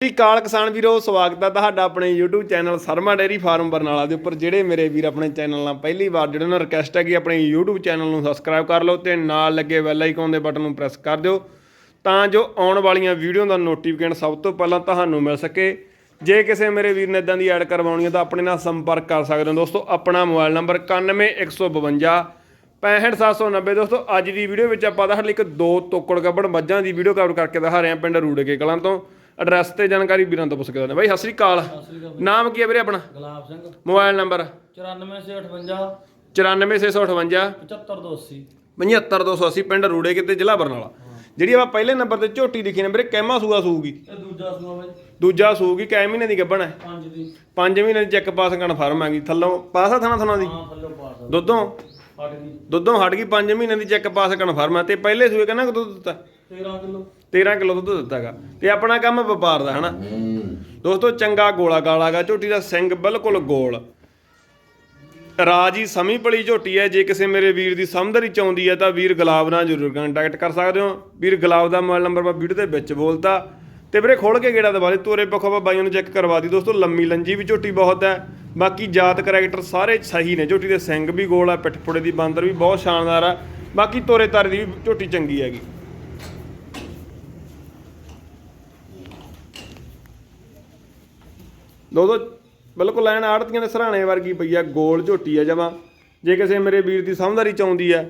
ਸ੍ਰੀ ਕਾਲ ਕਿਸਾਨ ਵੀਰੋ, ਸਵਾਗਤ ਹੈ ਤੁਹਾਡਾ ਆਪਣੇ YouTube channel Sharma dairy farm Barnala ਦੇ ਉੱਪਰ, ਜਿਹੜੇ ਮੇਰੇ ਵੀਰ ਆਪਣੇ ਚੈਨਲ ਨਾਲ ਪਹਿਲੀ ਵਾਰ ਜਿਹੜੇ ਉਹਨਾਂ ਰਿਕਵੈਸਟ ਹੈ ਕਿ ਆਪਣੇ YouTube ਚੈਨਲ ਨੂੰ ਸਬਸਕ੍ਰਾਈਬ ਕਰ ਲਓ ਤੇ ਨਾਲ ਲੱਗੇ ਬੈਲ ਆਈਕਨ ਦੇ ਬਟਨ ਨੂੰ ਪ੍ਰੈਸ ਕਰ ਦਿਓ, ਤਾਂ ਜੋ ਆਉਣ ਵਾਲੀਆਂ ਵੀਡੀਓ ਦਾ ਨੋਟੀਫਿਕੇਸ਼ਨ ਸਭ ਤੋਂ ਪਹਿਲਾਂ ਤੁਹਾਨੂੰ ਮਿਲ ਸਕੇ। ਜੇ ਕਿਸੇ ਮੇਰੇ ਵੀਰ ਨੇ ਇਦਾਂ ਦੀ ਐਡ ਕਰਵਾਉਣੀ ਹੈ ਤਾਂ ਆਪਣੇ ਨਾਲ ਸੰਪਰਕ ਕਰ ਸਕਦੇ ਹੋ ਦੋਸਤੋ, ਆਪਣਾ ਮੋਬਾਈਲ ਨੰਬਰ 91152 65790 ਦੋਸਤੋ, ਅੱਜ ਦੀ ਵੀਡੀਓ ਵਿੱਚ ਆਪਾਂ ਤੁਹਾਡੇ ਲਈ ਇੱਕ ਦੋ ਤੋਕੜ ਗੱਬੜ ਮੱਝਾਂ ਦੀ ਵੀਡੀਓ ਕਵਰ ਕਰਕੇ ਦਿਖਾ ਰਹੇ ਹਾਂ ਪਿੰਡ ਰੂੜਕੇ ਕਲਾਂ ਤੋਂ। ਐਡਰੈਸ ਤੇ ਜਾਣਕਾਰੀ ਵੀਰਾਂ ਤੋਂ ਪੁੱਛ ਕੇ ਦਿੰਦੇ ਬਾਈ ਸਤਿ ਸ੍ਰੀ ਅਕਾਲ। ਨਾਮ ਕੀ ਹੈ ਵੀਰੇ ਆਪਣਾ? ਗੁਲਾਬ ਸਿੰਘ। Mobile number? 9458 94658 75280 75280 ਪਿੰਡ ਰੂੜੇ ਕਿਤੇ ਜ਼ਿਲ੍ਹਾ ਬਰਨਾਲਾ। ਜਿਹੜੀ ਆਪਾਂ ਪਹਿਲੇ ਨੰਬਰ ਤੇ ਝੋਟੀ ਲਿਖੀ ਨੇ ਵੀਰੇ ਕਹਿਮਾ ਸੂਆ ਸੂਗੀ ਇਹ ਦੂਜਾ ਸੂਆ ਬਾਈ। ਦੂਜਾ ਸੂਗੀ ਕੈ ਮਹੀਨੇ ਦੀ ਗੱਭਣ ਹੈ? ਪੰਜ ਦੀ। 5 ਮਹੀਨੇ ਦੀ ਚੈੱਕ ਪਾਸ ਕਨਫਰਮ ਹੈਗੀ। ਥੱਲੋਂ ਪਾਸਾ ਥਣਾ ਥਣਾ ਦੀ? ਹਾਂ ਥੱਲੇ ਪਾਸ। ਦੁੱਧੋਂ? ਗਈ। ਦੁੱਧੋਂ ਹਟ ਗਈ 5 ਮਹੀਨੇ ਦੀ ਚੈੱਕ ਪਾਸ ਕਨਫਰਮ ਹੈ। ਤੇ ਪਹਿਲੇ ਸੂਏ ਕਿੰਨਾ ਕੁ ਦੁੱਧ ਦਿੱਤਾ? 13 ਕਿਲੋ। 13 ਕਿਲੋ ਦੁੱਧ ਦਿੱਤਾਗਾ। ਤੇ ਆਪਣਾ ਕੰਮ ਵਪਾਰ ਦਾ ਹਨਾ? ਦੋਸਤੋ ਚੰਗਾ ਗੋਲਾ ਗਾਲਾਗਾ। ਝੋਟੀ ਦਾ ਸਿੰਘ ਬਿਲਕੁਲ ਗੋਲ। ਰਾਜੀ ਸਮੀ ਪਲੀ ਝੋਟੀ ਹੈ। ਜੇ ਕਿਸੇ ਮੇਰੇ ਵੀਰ ਦੀ ਸਮਝਦਾਰੀ ਚਾਉਂਦੀ ਹੈ ਤਾਂ ਵੀਰ ਗੁਲਾਬ ਨਾਲ ਜ਼ਰੂਰ ਕੰਟੈਕਟ ਕਰ ਸਕਦੇ ਹੋ। ਵੀਰ ਗੁਲਾਬ ਦਾ ਮੋਬਾਈਲ ਨੰਬਰ ਮੈਂ ਵੀਡੀਓ ਦੇ ਵਿੱਚ ਬੋਲਤਾ। ਤੇ ਵੀਰੇ ਖੋਲ ਕੇ ਗੇੜਾ ਦਵਾ ਦੇ। ਤੋਰੇ ਪੱਖੋਂ ਬਾਈਆਂ ਨੂੰ ਚੈੱਕ ਕਰਵਾ ਦੀ। ਦੋਸਤੋ ਲੰਮੀ ਲੰਜੀ ਵੀ ਝੋਟੀ ਬਹੁਤ ਹੈ। ਬਾਕੀ ਜਾਤ ਕਰੈਕਟਰ ਸਾਰੇ ਸਹੀ ਨੇ। ਝੋਟੀ ਦੇ ਸਿੰਘ ਵੀ ਗੋਲ ਆ ਪਿੱਠ ਪੁੜੇ ਦੀ ਬਾਂਦਰ ਵੀ ਬਹੁਤ ਸ਼ਾਨਦਾਰ ਆ। ਬਾਕੀ ਤੋਰੇ ਤਾਰੇ ਦੀ ਵੀ ਝੋਟੀ ਚੰਗੀ ਹੈਗੀ। ਦੋਸਤੋ ਬਿਲਕੁਲ ਲੈਣ ਆੜਤੀਆਂ ਦੇ ਸਰਾਣੇ ਵਰਗੀ ਪਈ ਆ, ਗੋਲ ਝੋਟੀ ਆ ਜਮਾ। ਜੇ ਕਿਸੇ ਮੇਰੇ ਵੀਰ ਦੀ ਸਮਝਦਾਰੀ ਚਾਉਂਦੀ ਆ,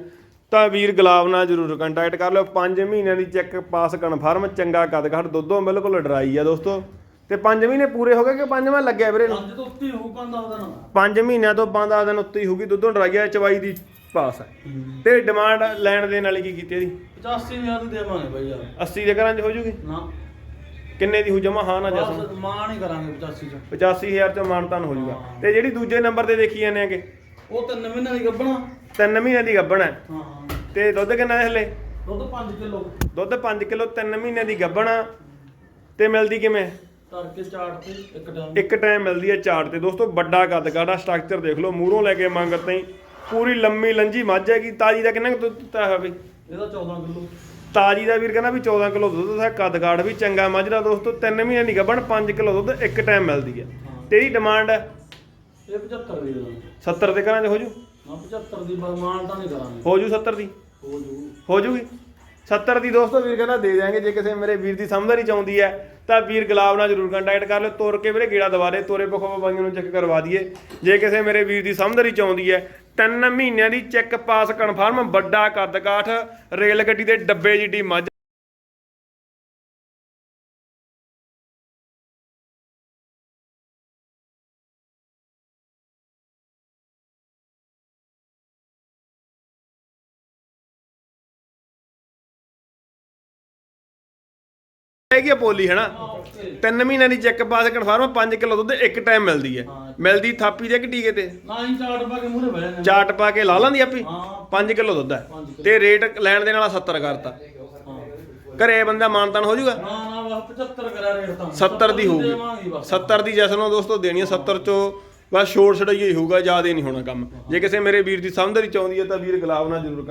ਤਾਂ ਵੀਰ ਗੁਲਾਬ ਨਾਲ ਜ਼ਰੂਰ ਕੰਟੈਕਟ ਕਰ ਲਿਓ। 5 ਮਹੀਨਿਆਂ ਦੀ ਚੈੱਕ ਪਾਸ ਕਨਫਰਮ ਚੰਗਾ ਕਦ ਘੜ ਦੁੱਧੋਂ ਬਿਲਕੁਲ ਡਰਾਈ ਆ ਦੋਸਤੋ। ਤੇ 5 ਮਹੀਨੇ ਪੂਰੇ ਹੋ ਗਏ ਕਿ ਪੰਜਵਾਂ ਲੱਗਿਆ ਵੀਰੇ ਪੰਜ ਤੋਂ ਉੱਤੇ ਹੋਊ ਪੰਦਾ ਉਹਦਾ ਨਾ 5 ਮਹੀਨਿਆਂ ਤੋਂ 5 ਦਿਨ ਉੱਤੇ ਹੀ ਹੋਊਗੀ ਦੁੱਧੋਂ ਡਰਾਈ ਆ ਚਵਾਈ ਦੀ ਪਾਸ ਹੈ ਤੇ ਡਿਮਾਂਡ ਲੈਣ ਦੇਣ ਵਾਲੀ ਕੀ ਕੀਤੀ ਇਹਦੀ? 85000 ਦੀ ਦੇਵਾਂਗੇ ਬਾਈ ਯਾਰ। 80 ਦੇ ਘਰਾਂ 'ਚ ਹੋ ਜੂਗੀ? ਨਾ। ਕਿੰਨੇ ਦੀ ਹੋ ਜਮਾ? ਹਾਂ ਨਾ ਜਸਮ? ਬਸ ਨਹੀਂ ਕਰਾਂਗੇ 85 ਚ। 85000 ਚੋਂ ਮਾਨਤਾਨ ਹੋ ਜੂਗਾ। ਤੇ ਜਿਹੜੀ ਦੂਜੇ ਨੰਬਰ ਤੇ ਦੇਖੀ ਜਾਂਦੇ ਆਗੇ? ਉਹ ਤਿੰਨ ਮਹੀਨੇ ਦੀ ਗੱਭਣਾ। ਤਿੰਨ ਮਹੀਨਿਆਂ ਦੀ ਗੱਭਣ। ਹੈ ਹਾਂ। ਹਾਂ ਤੇ ਦੁੱਧ ਕਿੰਨਾ ਹੈ ਹਲੇ? ਦੁੱਧ 5 ਕਿਲੋ। ਦੁੱਧ 5 ਕਿਲੋ 3 ਮਹੀਨਿਆਂ ਦੀ ਗੱਭਣ। ਤੇ ਮਿਲਦੀ ਕਿਵੇਂ? ਤੜਕੇ ਚਾਟ ਤੇ ਇੱਕ ਟਾਈਮ ਇੱਕ ਟਾਈਮ ਮਿਲਦੀ ਹੈ ਚਾਰ ਤੇ। ਦੋਸਤੋ ਵੱਡਾ ਕੱਦ ਕਾੜਾ ਸਟਰਕਚਰ ਦੇਖ ਲਓ ਮੂਹਰੋਂ ਲੈ ਕੇ ਮੰਗਤ ਤਾਈਂ। ਪੂਰੀ ਲੰਮੀ ਲੰਜੀ ਮੱਝ ਹੈਗੀ। ਤਾਜੀ ਦਾ ਕਿੰਨਾ ਕੁ ਦੁੱਧ ਦਿੱਤਾ ਹੈ ਵੀ? ਇਹਦਾ 14 ਕਿਲੋ। ਤਾਜੀ ਦਾ ਵੀਰ ਕਹਿੰਦਾ ਵੀ 14 ਕਿਲੋ ਦੁੱਧ ਦਾ ਕੱਦ ਕਾੜ ਵੀ ਚੰਗਾ ਮੱਝ ਦਾ। ਦੋਸਤੋ 3 ਮਹੀਨਿਆਂ ਦੀ ਗੱਭਣ 5 ਕਿਲੋ ਦੁੱਧ ਇੱਕ ਟਾਈਮ ਮਿਲਦੀ ਹੈ। ਤੇਰੀ ਡਿਮਾਂਡ ਹੈ? ਇਹ 75 ਦੀ ਦੇ ਦਾਂਗੇ। 70 ਦੇ ਘਰਾਂ 'ਚ ਹੋ ਜੂ? ਨਾ 75 ਦੀ ਮਾਨ ਤਾਂ ਨਹੀਂ ਕਰਾਂਗੇ। ਹੋ ਜੂ 70 ਦੀ? ਹੋ ਜੂ। ਹੋ ਜੂਗੀ? 70 ਦੀ ਦੋਸਤੋ ਵੀਰ ਕਹਿੰਦਾ ਦੇ ਦਿਆਂਗੇ, ਜੇ ਕਿਸੇ ਮੇਰੇ ਵੀਰ ਦੀ ਸਮਝਦਾਰੀ ਚਾਹੁੰਦੀ ਹੈ, ਤਾਂ ਵੀਰ ਗੁਲਾਬ ਨਾਲ ਜਰੂਰ ਕੰਟੈਕਟ ਕਰ ਲਿਓ, ਤੋਰ ਕੇ ਵੀਰੇ ਗੇੜਾ ਦਵਾ ਦੇ, ਤੋਰੇ ਪੱਖੋਂ ਬਾਈਆਂ ਨੂੰ ਚੈੱਕ ਕਰਵਾ ਦਈਏ। ਜੇ ਕਿਸੇ ਮੇਰੇ ਵੀਰ ਦੀ ਸਮਝਦਾਰੀ ਚਾਹੁੰਦੀ ਹੈ, ਤਿੰਨ ਮਹੀਨਿਆਂ ਦੀ ਚੈੱਕ ਪਾਸ ਕਨਫਰਮ ਵੱਡਾ ਕੱਦ ਕਾਠ ਰੇਲ ਗੱਡੀ ਦੇ ਡੱਬੇ ਜਿੱਡੀ ਮੱਝ ਹੈਗੀ ਆ ਪੋਲੀ ਹੈ ਨਾ ਓਕੇ ਤਿੰਨ ਮਹੀਨਿਆਂ ਦੀ ਚੈੱਕ ਪਾਸ ਕਨਫਰਮ 5 ਕਿਲੋ ਦੁੱਧ ਇੱਕ ਟਾਈਮ ਮਿਲਦੀ ਹੈ। ਮਿਲਦੀ ਥਾਪੀ ਦੇ ਕਿ ਟੀਕੇ ਤੇ? ਨਾ ਹੀ ਚਾਟ ਪਾ ਕੇ ਮੂਹਰੇ ਬਹਿ ਜਾਂਦੇ ਚਾਟ ਪਾ ਕੇ ਲਾ ਲਾਂਦੀ ਆਪੀ? ਹਾਂ। 5 ਕਿਲੋ ਦੁੱਧ ਹੈ। ਤੇ ਰੇਟ ਲੈਣ ਦੇ ਨਾਲ 70 ਕਰਤਾ। ਘਰੇ ਬੰਦਾ ਮਾਨਤਾਨ ਹੋ ਜਾਊਗਾ? ਨਾ ਨਾ ਬਸ 75 ਕਰਾ ਰੇਟ ਤਾਂ 70 ਦੀ ਹੋਊਗੀ। ਦੇਵਾਂਗੇ ਬਸ। 70 ਦੀ ਜੈਸ ਨੂੰ ਦੋਸਤੋ ਦੇਣੀ ਹੈ 70 ਚੋਂ ਬਸ ਛੋੜ ਛੜਾਈ ਹੀ ਹੋਊਗਾ ਜ਼ਿਆਦਾ ਨਹੀਂ ਹੋਣਾ ਕੰਮ। ਜੇ ਕਿਸੇ ਮੇਰੇ ਵੀਰ ਦੀ ਸਮਝਦਾਰੀ ਚਾਹੁੰਦੀ ਹੈ ਤਾਂ ਵੀਰ ਗੁਲਾਬ ਨਾਲ ਜ਼ਰੂਰ